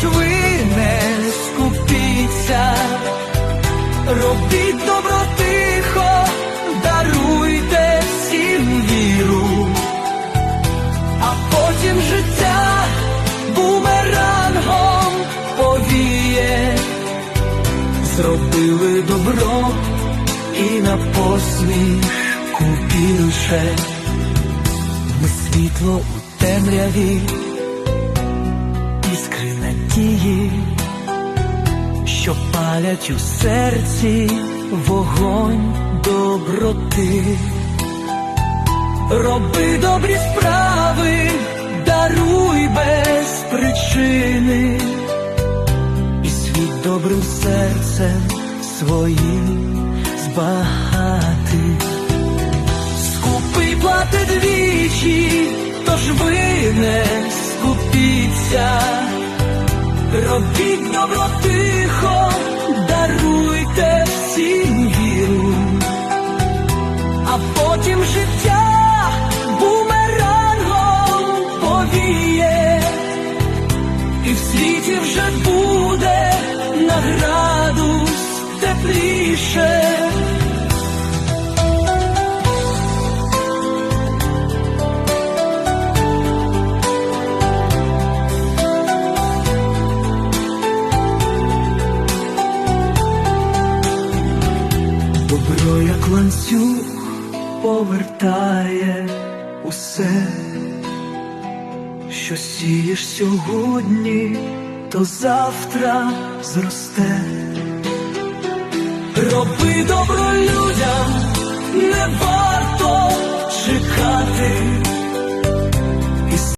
Тож ви не скупіться, робіть добро тихо, даруйте всім віру, а потім життя бумерангом повіє, зробили добро і на посмішку більше. Світло у темряві, іскри надії, що палять у серці вогонь доброти. Роби добрі справи, даруй без причини, і світ добрим серцем своїм збагати. Скупий платить двічі, тож ви не скупіться, робіть добро тихо, даруйте всім віру, а потім життя бумерангом повіє, і в світі вже буде на градус тепліше. Добро, як ланцюг повертає усе, що сієш сьогодні, то завтра зросте. Роби добро людям, не варто чекати.